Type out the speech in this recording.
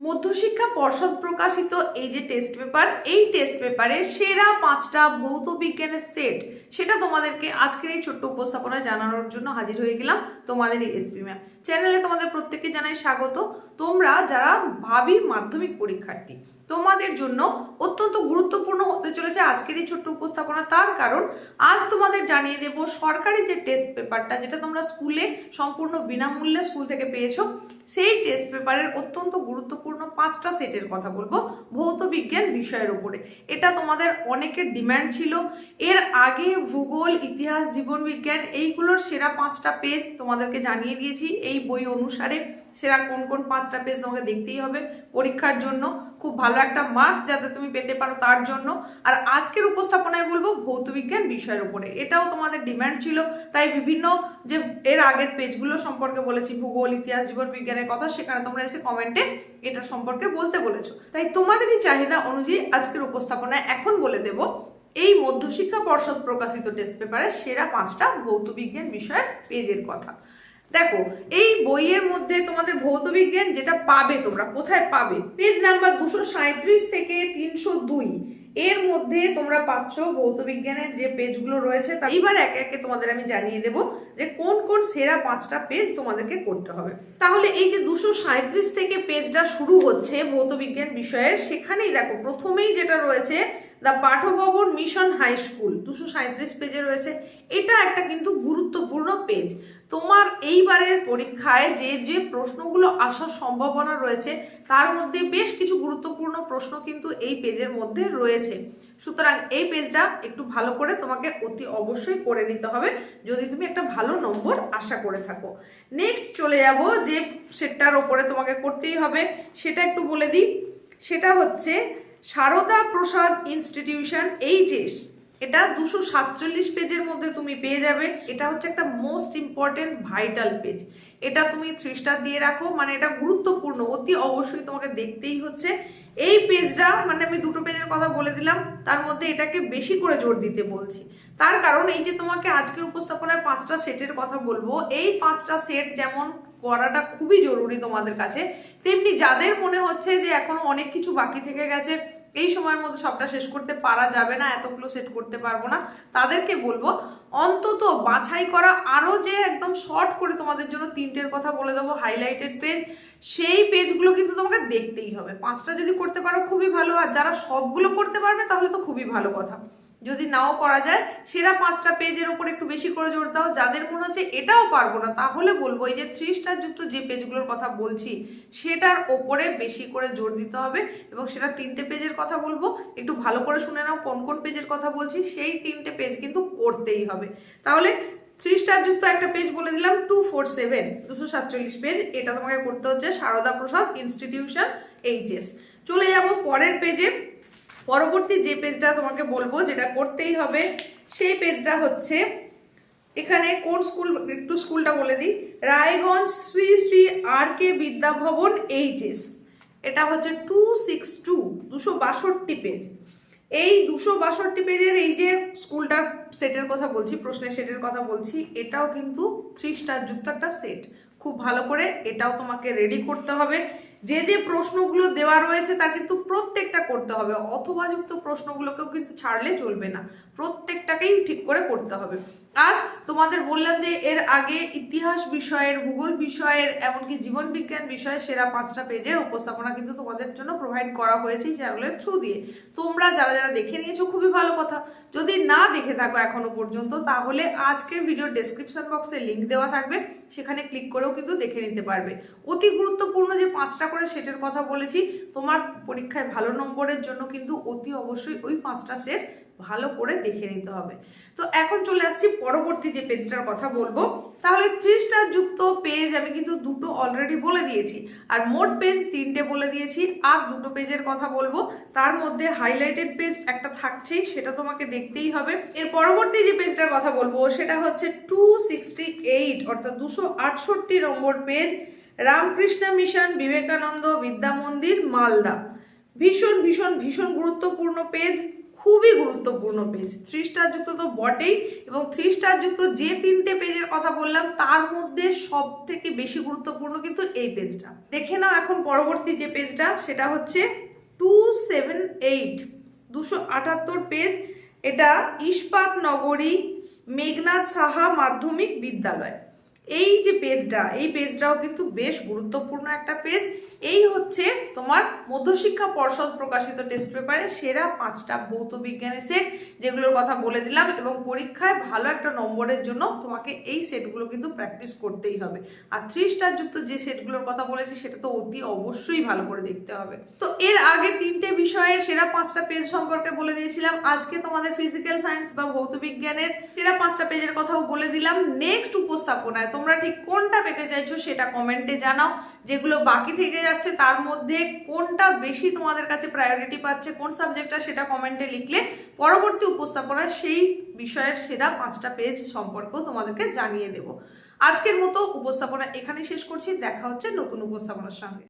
মধ্যশিক্ষা পর্ষদ প্রকাশিত এই যে টেস্ট পেপার এই টেস্ট পেপারে সেরা পাঁচটা ভৌত বিজ্ঞানের সেট সেটা তোমাদেরকে আজকের এই ছোট্ট উপস্থাপনায় জানানোর জন্য হাজির হয়ে গেলাম তোমাদের এই এসপি ম্যাম চ্যানেলে তোমাদের প্রত্যেককে জানাই স্বাগত। তোমরা যারা ভাবি মাধ্যমিক পরীক্ষার্থী, তোমাদের জন্য অত্যন্ত গুরুত্বপূর্ণ হতে চলেছে আজকের এই ছোট্ট উপস্থাপনা। তার কারণ, আজ তোমাদের জানিয়ে দেব সরকারি যে টেস্ট পেপারটা যেটা তোমরা স্কুলে সম্পূর্ণ বিনামূল্যে স্কুল থেকে পেয়েছ সেই টেস্ট পেপারের অত্যন্ত গুরুত্বপূর্ণ পাঁচটা সেটের কথা বলব ভৌত বিজ্ঞান বিষয়ের উপরে। এটা তোমাদের অনেকের ডিম্যান্ড ছিল। এর আগে ভূগোল, ইতিহাস, জীবন বিজ্ঞান এইগুলোর সেরা পাঁচটা পেজ তোমাদেরকে জানিয়ে দিয়েছি এই বই অনুসারে। সেরা কোন কোন পাঁচটা পেজ তোমাকে দেখতেই হবে। পরীক্ষার জন্য খুব ভালো একটা মার্কস যাতে তুমি পেতে পারো তার জন্য। আর আজকের উপস্থাপনায় বলব ভৌত বিজ্ঞান বিষয়ের উপরে। এটাও তোমাদের ডিমান্ড ছিল। তাই বিভিন্ন যে এর আগের পেজগুলো সম্পর্কে বলেছি, ভূগোল, ইতিহাস জীবন বিজ্ঞানের কথা, সেখানে তোমরা এসে কমেন্টে এটা সম্পর্কে বলতে বলেছ। তাই তোমাদেরই চাহিদা অনুযায়ী আজকের উপস্থাপনায় এখন বলে দেব, এই মধ্যশিক্ষা পর্ষদ প্রকাশিত টেস্ট পেপারে সেরা পাঁচটা ভৌত বিজ্ঞান বিষয়ের পেজের কথা। দেখো, এই বইয়ের মধ্যে তোমাদের ভৌত বিজ্ঞান যেটা পাবে তোমরা, কোথায় পাবে? পেজ নাম্বার দুশো সাঁত্রিশ থেকে তিনশো দুই। এর মধ্যে তোমরা পাচ্ছ ভৌত বিজ্ঞানের যে পেজগুলো রয়েছে, তা এইবার একে একে তোমাদের আমি জানিয়ে দেব যে কোন কোন সেরা পাঁচটা পেজ তোমাদেরকে করতে হবে। তাহলে এই যে দুশো সাঁত্রিশ থেকে পেজটা শুরু হচ্ছে ভৌত বিজ্ঞান বিষয়ের, সেখানেই দেখো, প্রথমেই যেটা রয়েছে the Pathabhavan mission high school দুশো সাঁত্রিশ পেজে রয়েছে। এটা একটা কিন্তু গুরুত্বপূর্ণ পেজ তোমার এইবারের পরীক্ষায় যে যে প্রশ্নগুলো আসার সম্ভাবনা রয়েছে, তার মধ্যে বেশ কিছু গুরুত্বপূর্ণ প্রশ্ন কিন্তু এই পেজের মধ্যে রয়েছে। সুতরাং এই পেজটা একটু ভালো করে তোমাকে অতি অবশ্যই করে নিতে হবে। যদি তুমি একটা ভালো নম্বর আশা করে থাকো। নেক্সট চলে যাব যে, সেটার ওপরে তোমাকে করতেই হবে। সেটা একটু বলে দিই। সেটা হচ্ছে সারদা প্রসাদ ইনস্টিটিউশন এইচএস। এটা দুশো সাতচল্লিশ পেজের মধ্যে তুমি পেয়ে যাবে। এটা হচ্ছে একটা মোস্ট ইম্পর্টেন্ট ভাইটাল পেজ এটা তুমি থ্রি স্টার দিয়ে রাখো মানে এটা গুরুত্বপূর্ণ, অতি অবশ্যই তোমাকে দেখতেই হচ্ছে। এই পেজটা মানে আমি দুটো পেজের কথা বলে দিলাম, তার মধ্যে এটাকে বেশি করে জোর দিতে বলছি। তার কারণ এই যে তোমাকে আজকের উপস্থাপনায় পাঁচটা সেটের কথা বলব, এই পাঁচটা সেট যেমন করাটা খুবই জরুরি তোমাদের কাছে, তেমনি যাদের মনে হচ্ছে যে এখনও অনেক কিছু বাকি থেকে গেছে এই সময়ের মধ্যে সবটা শেষ করতে পারা যাবে না, এতগুলো সেট করতে পারব না। তাদেরকে বলব, অন্তত বাছাই করা, আরও যে একদম শর্ট করে তোমাদের জন্য তিনটের কথা বলে দেবো হাইলাইটেড পেজ সেই পেজগুলো কিন্তু তোমাকে দেখতেই হবে। পাঁচটা যদি করতে পারো খুবই ভালো, আর যারা সবগুলো করতে পারবে তাহলে তো খুবই ভালো কথা। যদি নাও করা যায়, সেরা পাঁচটা পেজের ওপর একটু বেশি করে জোর দাও। যাদের মনে হচ্ছে এটাও পারব না, তাহলে বলব এই যে থ্রি স্টার যুক্ত যে পেজগুলোর কথা বলছি, সেটার ওপরে বেশি করে জোর দিতে হবে এবং সেটা তিনটে পেজের কথা বলব। একটু ভালো করে শুনে নাও কোন কোন পেজের কথা বলছি, সেই তিনটে পেজ কিন্তু করতেই হবে। তাহলে থ্রি স্টার যুক্ত একটা পেজ বলে দিলাম, টু ফোর সেভেন, দুশো সাতচল্লিশ পেজ, এটা তোমাকে করতে হচ্ছে সারদা প্রসাদ ইনস্টিটিউশন এইচএস চলে যাব পরের পেজে। পরবর্তী যে পেজটা তোমাকে বলব, যেটা করতেই হবে, সেই পেজটা হচ্ছে, এখানে কোন স্কুল একটু স্কুলটা বলে দিই, Raiganj Shri Shri R K Vidyabhavan HS এটা হচ্ছে টু সিক্স টু দুশো বাষট্টি পেজ এই দুশো বাষট্টি পেজের এই যে স্কুলটার সেটের কথা বলছি, প্রশ্নের সেটের কথা বলছি, এটাও কিন্তু থ্রি স্টার যুক্ত একটা সেট খুব ভালো করে এটাও তোমাকে রেডি করতে হবে। যে যে প্রশ্নগুলো দেওয়া রয়েছে তা কিন্তু প্রত্যেকটা করতে হবে। অথবা যুক্ত প্রশ্নগুলোকেও কিন্তু ছাড়লে চলবে না। প্রত্যেকটাকেই ঠিক করে করতে হবে। আর তোমাদের বললাম যে এর আগে ইতিহাস বিষয়ের, ভূগোল বিষয়ের, এমনকি জীবন বিজ্ঞান বিষয়ের সেরা পাঁচটা পেজের উপস্থাপনা কিন্তু তোমাদের জন্য প্রোভাইড করা হয়েছে চ্যানেলের থ্রু দিয়ে। তোমরা যারা যারা দেখে নিয়েছো, খুবই ভালো কথা। যদি না দেখে থাকো এখনও পর্যন্ত, তাহলে আজকের ভিডিও ডেসক্রিপশন বক্সে লিঙ্ক দেওয়া থাকবে। সেখানে ক্লিক করেও কিন্তু দেখে নিতে পারবে। অতি গুরুত্বপূর্ণ যে পাঁচটা করে সেটের কথা বলেছি, তোমার পরীক্ষায় ভালো নম্বরের জন্য কিন্তু অতি অবশ্যই ওই পাঁচটা সেট ভালো করে দেখে নিতে হবে। তো এখন চলে আসছি পরবর্তী যে পেজটার কথা বলব। তাহলে ত্রিশটা যুক্ত পেজ আমি কিন্তু দুটো অলরেডি বলে দিয়েছি। আর মোট পেজ তিনটে বলে দিয়েছি। আর দুটো পেজের কথা বলব। তার মধ্যে হাইলাইটেড পেজ একটা থাকছেই, সেটা তোমাকে দেখতেই হবে। এর পরবর্তী যে পেজটার কথা বলব, সেটা হচ্ছে টু সিক্সটি এইট অর্থাৎ দুশো আটষট্টি নম্বর পেজ রামকৃষ্ণ মিশন, বিবেকানন্দ বিদ্যা মন্দির, মালদা। ভীষণ ভীষণ ভীষণ গুরুত্বপূর্ণ পেজ খুবই গুরুত্বপূর্ণ পেজ থ্রি স্টার যুক্ত তো বটেই এবং থ্রি স্টার যুক্ত যে তিনটে পেজের কথা বললাম, তার মধ্যে সব থেকে বেশি গুরুত্বপূর্ণ কিন্তু এই পেজটা দেখে নাও এখন পরবর্তী যে পেজটা সেটা হচ্ছে টু সেভেন এইট দুশো আটাত্তর পেজ এটা ইস্পাত নগরী মেঘনাথ সাহা মাধ্যমিক বিদ্যালয়। এই যে পেজটা এই পেজটাও কিন্তু বেশ গুরুত্বপূর্ণ একটা পেজ এই হচ্ছে তোমার মধ্যশিক্ষা পর্ষদ প্রকাশিত টেস্ট পেপারে সেরা পাঁচটা ভৌত বিজ্ঞানের সেট যেগুলোর কথা বলে দিলাম এবং পরীক্ষায় ভালো একটা নম্বরের জন্য তোমাকে এই সেটগুলো কিন্তু প্র্যাকটিস করতেই হবে। আর থ্রি স্টার যুক্ত যে সেটগুলোর কথা বলেছি সেটা তো অতি অবশ্যই ভালো করে দেখতে হবে। তো এর আগে তিনটে বিষয়ের সেরা পাঁচটা পেজ সম্পর্কে বলে দিয়েছিলাম। আজকে তোমাদের ফিজিক্যাল সায়েন্স বা ভৌত বিজ্ঞানের সেরা পাঁচটা পেজের কথাও বলে দিলাম। নেক্সট উপস্থাপনায় তোমরা ঠিক কোনটা পেতে চাইছো সেটা কমেন্টে জানাও। যেগুলো বাকি থেকে যাচ্ছে তার মধ্যে কোনটা বেশি তোমাদের কাছে প্রায়োরিটি পাচ্ছে, কোন সাবজেক্টটা সেটা কমেন্টে লিখলে পরবর্তী উপস্থাপনায় সেই বিষয়ের সেরা পাঁচটা পেজ সম্পর্কেও তোমাদেরকে জানিয়ে দেব। আজকের মতো উপস্থাপনা এখানে শেষ করছি, দেখা হচ্ছে নতুন উপস্থাপনার সঙ্গে।